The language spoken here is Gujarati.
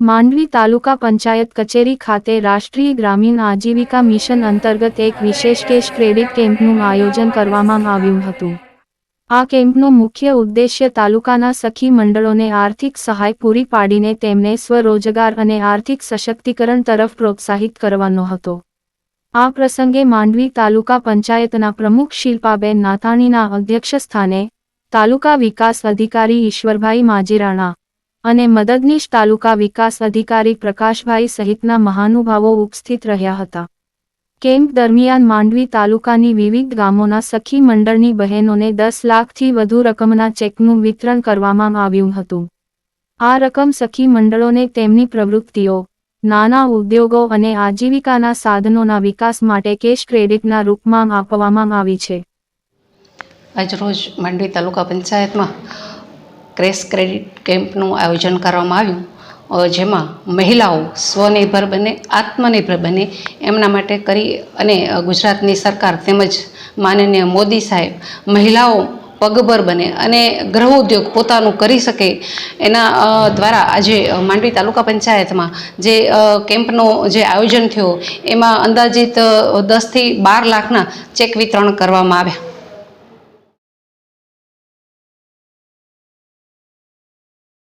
માંડવી તાલુકા પંચાયત કચેરી ખાતે રાષ્ટ્રીય ગ્રામીણ આજીવિકા મિશન અંતર્ગત એક વિશેષ કેશ ક્રેડિટ કેમ્પનું આયોજન કરવામાં આવ્યું હતું. આ કેમ્પનો મુખ્ય ઉદ્દેશ્ય તાલુકાના સખી મંડળોને આર્થિક સહાય પૂરી પાડીને તેમને સ્વરોજગાર અને આર્થિક સશક્તિકરણ તરફ પ્રોત્સાહિત કરવાનો હતો. આ પ્રસંગે માંડવી તાલુકા પંચાયતના પ્રમુખ શિલ્પાબેન નાથાણીના અધ્યક્ષસ્થાને તાલુકા વિકાસ અધિકારી ઈશ્વરભાઈ માજીરાણા અને મદદનીશ તાલુકા વિકાસ અધિકારી પ્રકાશભાઈ સહિતના મહાનુભાવો ઉપસ્થિત રહ્યા હતા. કેમ્પ દરમિયાન માંડવી તાલુકાની વિવિધ ગામોના સખી મંડળની બહેનોને દસ લાખથી વધુ રકમના ચેકનું વિતરણ કરવામાં આવ્યું હતું. આ રકમ સખી મંડળોને તેમની પ્રવૃત્તિઓ, નાના ઉદ્યોગો અને આજીવિકાના સાધનોના વિકાસ માટે કેશ ક્રેડિટના રૂપમાં આપવામાં આવી છે. આજરોજ માંડવી તાલુકા પંચાયતમાં ક્રેશ ક્રેડિટ કેમ્પનું આયોજન કરવામાં આવ્યું. જેમાં મહિલાઓ સ્વનિર્ભર બને, આત્મનિર્ભર બને એમના માટે કરી અને ગુજરાતની સરકાર તેમજ માનનીય મોદી સાહેબ મહિલાઓ પગભર બને અને ગૃહ ઉદ્યોગ પોતાનું કરી શકે એના દ્વારા આજે માંડવી તાલુકા પંચાયતમાં જે કેમ્પનો જે આયોજન થયો, એમાં અંદાજિત દસથી બાર લાખના ચેક વિતરણ કરવામાં આવ્યા.